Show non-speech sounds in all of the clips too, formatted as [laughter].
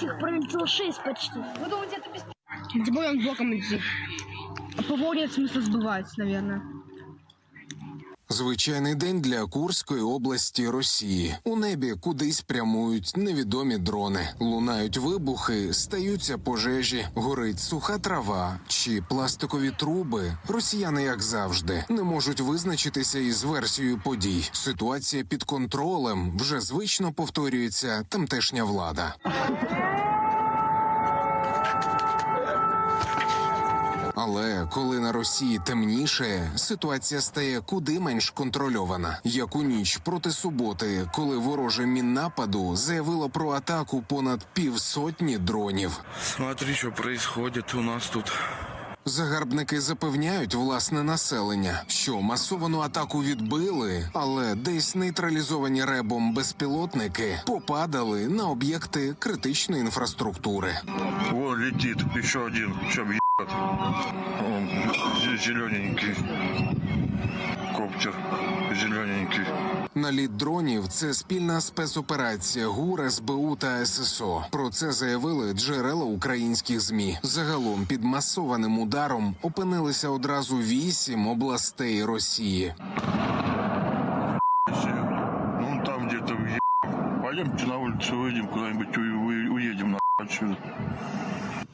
Их пролетело 6 почти. Вы думаете, это без... Тем более он блоком идти. А по воде смысл сбывать, наверное. Звичайний день для Курської області Росії. У небі кудись прямують невідомі дрони, лунають вибухи, стаються пожежі, горить суха трава чи пластикові труби. Росіяни, як завжди, не можуть визначитися із версією подій. Ситуація під контролем вже звично повторюється тамтешня влада. Але коли на Росії темніше, ситуація стає куди менш контрольована. Як у ніч проти суботи, коли вороже міннападу заявило про атаку понад півсотні дронів. Смотри, что происходит у нас тут. Загарбники запевняють власне населення, що масовану атаку відбили, але десь нейтралізовані ребом безпілотники попадали на об'єкти критичної інфраструктури. Вон летит еще один, ебать. Он зелененький. Коптер зелененький. Наліт дронів це спільна спецоперація ГУР, СБУ та ССО. Про це заявили джерела українських змі. Загалом під масованим ударом опинилися одразу вісім областей Росії. Ну там где-то в Пойдемте на улицу выйдем куда-нибудь, у- у- на отсюда.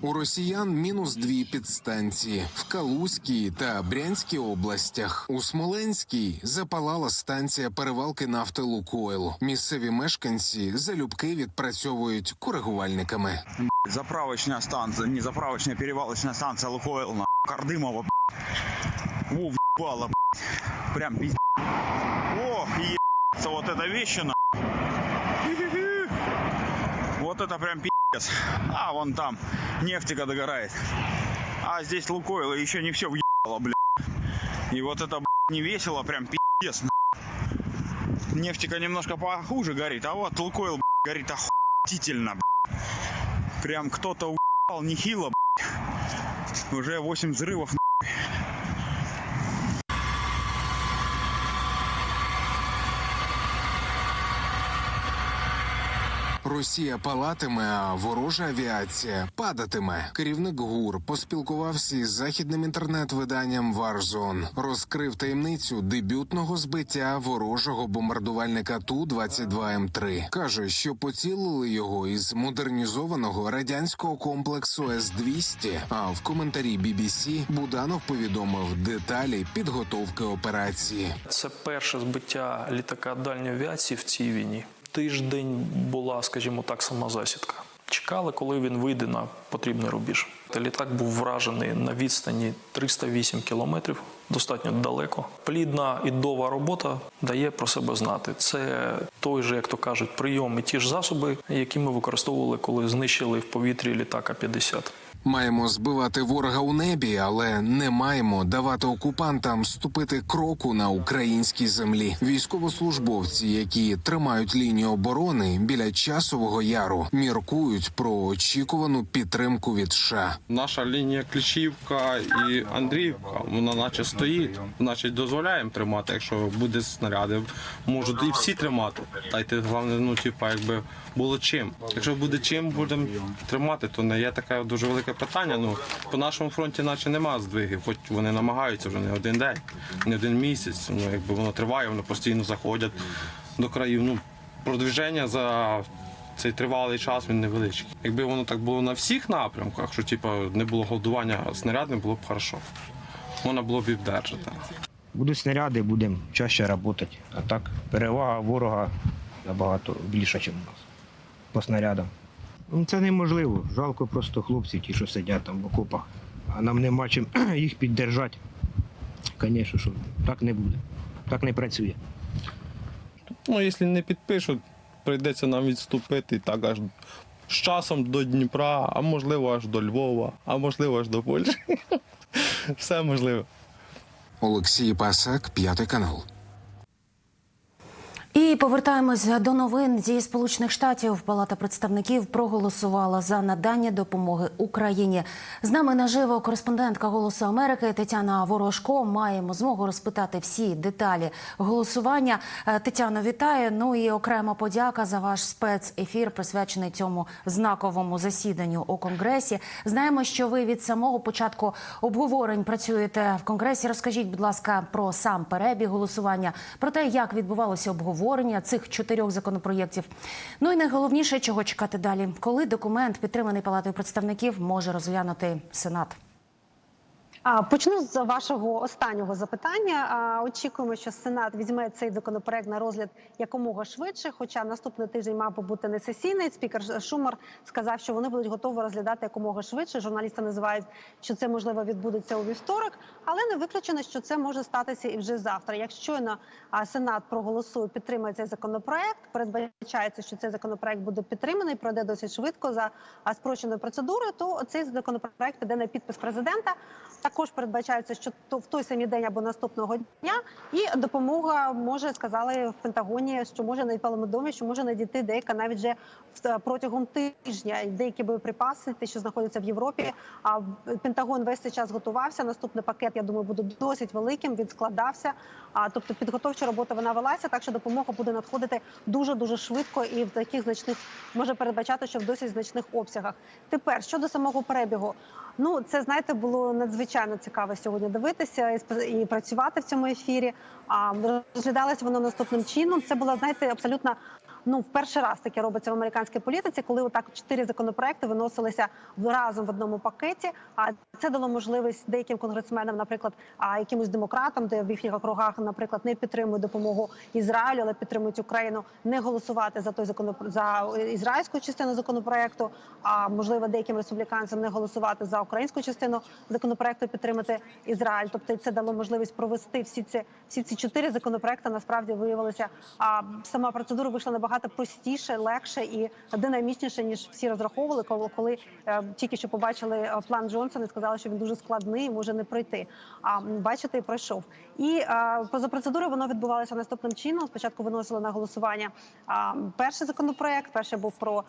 У росіян мінус дві підстанції в Калузькій та Брянській областях. У Смоленській запалала станція перевалки нафти Лукойл. Місцеві мешканці залюбки відпрацьовують коригувальниками. Заправочная станция, не заправочная, перевалочная станция Лукойл, на Кардымова, б***ь. Во, въебало, б***ь. Прям пиздец. О, ебаться, вот эта вещина. Вот это прям пиздец. А, вон там Нефтика догорает. А здесь Лукойл, еще не все въебало, бля. И вот это, б***ь, не весело, прям пиздец. Нефтика немножко похуже горит, а вот Лукойл, б***ь, горит охуительно, б***ь. Прям кто-то уебал нехило, б***ь. Уже 8 взрывов, Росія палатиме, а ворожа авіація падатиме. Керівник ГУР поспілкувався із західним інтернет-виданням Warzone. розкрив таємницю дебютного збиття ворожого бомбардувальника Ту 22 М 3 каже, що поцілили його із модернізованого радянського комплексу С 200 А в коментарі BBC Буданов повідомив деталі підготовки операції. Це перше збиття літака дальньої авіації в цій війні. Тиждень була, скажімо так, сама засідка. Чекали, коли він вийде на потрібний рубіж. Та Літак був вражений на відстані 308 кілометрів, достатньо далеко. Плідна і дова робота дає про себе знати. Це той же, як то кажуть, прийом і ті ж засоби, які ми використовували, коли знищили в повітрі літака 50. Маємо збивати ворога у небі, але не маємо давати окупантам ступити кроку на українській землі. Військовослужбовці, які тримають лінію оборони біля часового яру, міркують про очікувану підтримку від США. Наша лінія Кліщівка і Андріївка, вона наче стоїть, значить дозволяємо тримати. Якщо буде снаряди, можуть і всі тримати. Дайте головне, ну типа, якби було чим. Якщо буде чим, будемо тримати, то не є таке дуже велике питання. Ну по нашому фронті, наче нема здвигів, хоч вони намагаються вже не один день, не один місяць. Ну якби воно триває, вони постійно заходять до країв. Ну продвіження за цей тривалий час він невеличкий. Якби воно так було на всіх напрямках, що типу, не було голодування снарядним, було б хорошо. Можна було б і вдержати. Будуть снаряди, будемо чаще працювати. А так, перевага ворога набагато більша, ніж у нас. По снарядам. Ну, Це неможливо. Жалко просто хлопців, ті, що сидять там в окопах. А нам нема чим [clears throat] їх піддержати. Звісно, що так не буде. Так не працює. Ну, якщо не підпишуть, прийдеться нам відступити так аж з часом до Дніпра, а можливо аж до Львова, а можливо аж до Польщі. [laughs] Все можливо. Олексій Пасак, п'ятий канал. І повертаємось до новин зі сполучених штатів. Палата представників проголосувала за надання допомоги Україні. З нами наживо кореспондентка Голосу Америки Тетяна Ворожко. Маємо змогу розпитати всі деталі голосування. Е, Тетяно, вітаю. Ну і окрема подяка за ваш спецефір, присвячений цьому знаковому засіданню у конгресі. Знаємо, що ви від самого початку обговорень працюєте в конгресі. Розкажіть, будь ласка, про сам перебіг голосування, про те, як відбувалося обговорення цих чотирьох законопроєктів. Ну і найголовніше, чого чекати далі, коли документ, підтриманий палатою представників, може розглянути сенат. Почну з вашого останнього запитання. Очікуємо, що Сенат візьме цей законопроект на розгляд якомога швидше. Хоча наступний тиждень мав би бути не сесійний. Спікер Шумер сказав, що вони будуть готові розглядати якомога швидше. Журналісти називають, що це можливо відбудеться у вівторок, але не виключено, що це може статися і вже завтра. Якщо щойно Сенат проголосує, підтримає цей законопроект. Передбачається, що цей законопроект буде підтриманий, пройде досить швидко за спрощеною процедурою. То цей законопроект піде на підпис президента. Також передбачається, що то в той самий день або наступного дня, і допомога може сказали в Пентагоні, що може на домі, що може надійти деяка навіть вже в- протягом тижня. Деякі боєприпаси, ті, що знаходяться в Європі. А Пентагон весь цей час готувався. Наступний пакет, я думаю, буде досить великим. Він складався. А тобто підготовча робота вона велася, так що допомога буде надходити дуже дуже швидко і в таких значних може передбачати, що в досить значних обсягах. Тепер щодо самого перебігу. Ну, це знаєте, було надзвичайно цікаво сьогодні дивитися і і працювати в цьому ефірі. А розглядалось воно наступним чином. Це була знаєте абсолютно. Ну, в перший раз таке робиться в американській політиці, коли отак чотири законопроекти виносилися разом в одному пакеті. А це дало можливість деяким конгресменам, наприклад, а якимось демократам, де в їхніх округах, наприклад, не підтримують допомогу Ізраїлю, але підтримують Україну, не голосувати за той законоп... за ізраїльську частину законопроекту. А можливо, деяким республіканцям не голосувати за українську частину законопроекту, підтримати Ізраїль. Тобто, це дало можливість провести всі ці всі ці чотири законопроекти. Насправді виявилося, а сама процедура вийшла набагато простіше, легше і динамічніше ніж всі розраховували. Коли коли е, тільки що побачили е, план Джонсона, і сказали, що він дуже складний, може не пройти. А бачите, пройшов. І е, поза процедурою воно відбувалося наступним чином. Спочатку виносили на голосування перший законопроект. Перший був про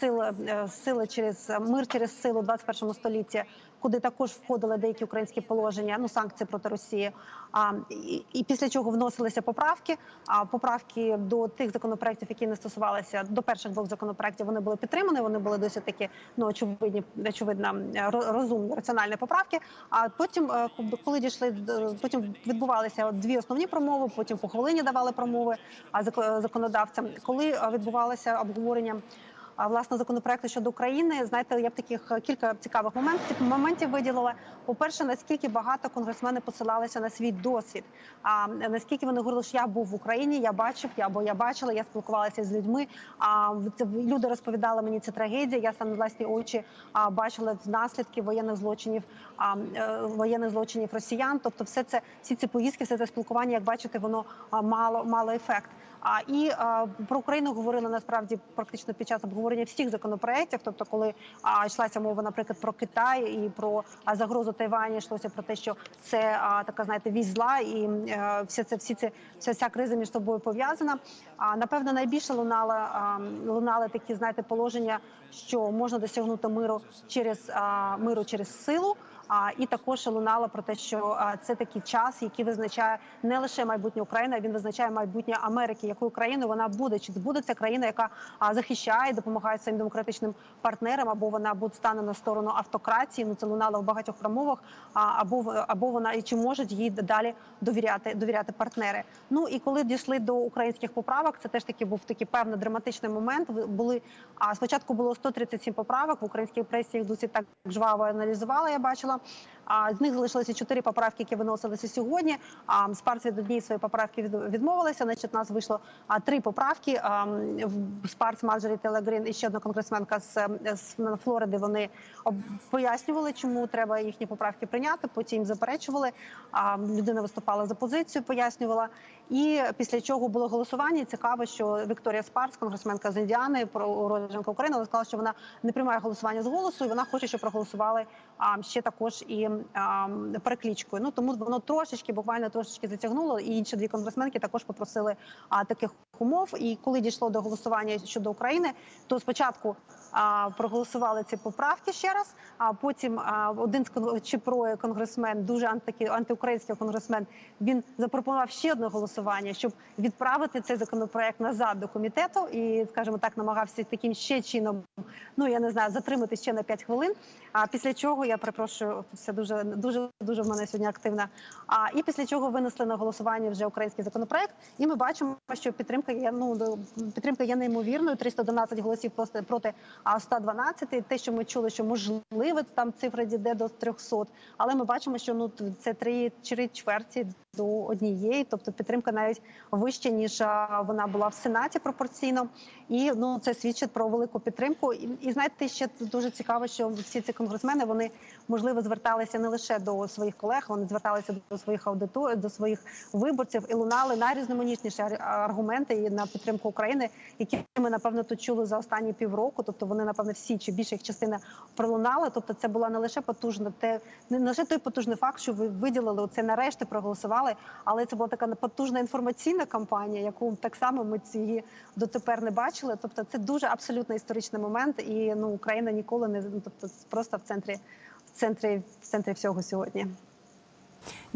сили, сили через мир через силу у 21 столітті. Куди також входили деякі українські положення, ну санкції проти Росії. А і, і після чого вносилися поправки. А поправки до тих законопроєктів, які не стосувалися до перших двох законопроєктів, вони були підтримані. Вони були досить такі ну очевидні, очевидно розумні раціональні поправки. А потім, е, коли дійшли потім відбувалися дві основні промови. Потім по хвилині давали промови а зако- законодавцям. Коли е, відбувалося обговорення. Власне законопроекту щодо України, знаєте, я б таких е, кілька цікавих моментів моментів виділила. По перше, наскільки багато конгресмени посилалися на свій досвід. А наскільки вони говорили, що я був в Україні, я бачив, я або я бачила, я спілкувалася з людьми. А люди розповідали мені це трагедія. Я сам на власні очі бачила наслідки воєнних злочинів, е, воєнних злочинів росіян. Тобто, все це всі ці поїздки, все це спілкування, як бачите, воно мало мало ефект. А і а, про Україну говорили насправді практично під час обговорення всіх законопроєктів. Тобто, коли а, йшлася мова, наприклад, про Китай і про а, загрозу Тайвані, йшлося про те, що це а, така, знаєте, вісь зла, і е, все це всі це вся ця криза між собою пов'язана. А напевно, найбільше лунала а, лунали такі, знаєте, положення, що можна досягнути миру через а, миру через силу. А і також лунало про те, що а, це такий час, який визначає не лише майбутнє України, а він визначає майбутнє Америки, якою країною вона буде, чи буде ця країна, яка захищає, допомагає своїм демократичним партнерам, або вона буде стане на сторону автократії. Ну це лунало в багатьох промовах. Або або вона і чи можуть їй далі довіряти довіряти партнери. Ну і коли дійшли до українських поправок, це теж таки був такий певний драматичний момент. Були а спочатку було 137 поправок в українській пресі їх досить так жваво аналізувала. Я бачила. А з них залишилися чотири поправки, які виносилися сьогодні. А Спарц від однієї своєї поправки від- відмовилися. Значить, у нас вийшло три поправки. В Спарц, Марджорі Телегрін і ще одна конгресменка з, з Флориди. Вони пояснювали, чому треба їхні поправки прийняти. Потім заперечували. А людина виступала за позицію, пояснювала. І після чого було голосування. Цікаво, що Вікторія Спарс, конгресменка з Індіани, уродженка України, вона сказала, що вона не приймає голосування з голосу, і вона хоче, щоб проголосували а, ще також і а, переклічкою. Ну тому воно трошечки, буквально трошечки затягнуло. І інші дві конгресменки також попросили а, таких умов. І коли дійшло до голосування щодо України, то спочатку а, проголосували ці поправки ще раз. А потім а, один з кон- Чіпро конгресмен, дуже анти, антиукраїнський конгресмен, він запропонував ще одне голосування, щоб відправити цей законопроект назад до комітету, і скажімо так, намагався таким ще чином, ну я не знаю, затримати ще на 5 хвилин. А після чого я перепрошую, все дуже дуже дуже в мене сьогодні активна. А і після чого винесли на голосування вже український законопроект. І ми бачимо, що підтримка є ну підтримка є неймовірною. 312 голосів проти а 112. Те, що ми чули, що можливо там цифра дійде до 300, але ми бачимо, що ну це три чверті до однієї, тобто підтримка навіть вища ніж вона була в сенаті пропорційно. І ну це свідчить про велику підтримку. І, і знаєте, ще дуже цікаво, що всі ці конгресмени вони можливо зверталися не лише до своїх колег, вони зверталися до своїх аудитор, до своїх виборців і лунали найрізноманітніші ар- аргументи і на підтримку України, які ми напевно тут чули за останні півроку. Тобто вони напевно всі чи більша їх частина пролунали. Тобто, це була не лише потужна, те не лише той потужний факт, що ви виділили це нарешті проголосували, але це була така потужна інформаційна кампанія, яку так само ми її дотепер не бачили. Тобто, це дуже абсолютно історичний момент, і ну Україна ніколи не ну, тобто просто в центрі, в центрі, в центрі всього сьогодні.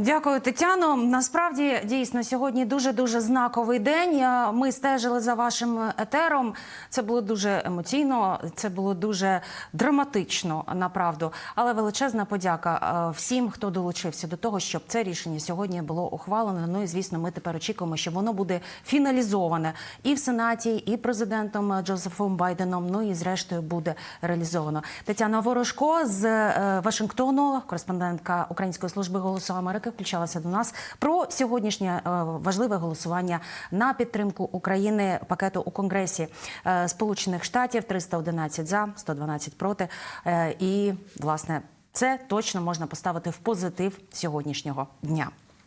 Дякую, Тетяно. Насправді дійсно сьогодні дуже дуже знаковий день. Е, Ми стежили за вашим етером. Це було дуже емоційно, це було дуже драматично, направду. Але величезна подяка е, всім, хто долучився до того, щоб це рішення сьогодні було ухвалено. Ну і звісно, ми тепер очікуємо, що воно буде фіналізоване і в сенаті, і президентом Джозефом Байденом. Ну і зрештою буде реалізовано. Тетяна Ворожко з е, Вашингтону, кореспондентка Української служби голосу Америки, включалася до нас про сьогоднішнє е, важливе голосування на підтримку України пакету у Конгресі е, Сполучених Штатів 311 за, 112 проти. Е, І власне це точно можна поставити в позитив сьогоднішнього дня.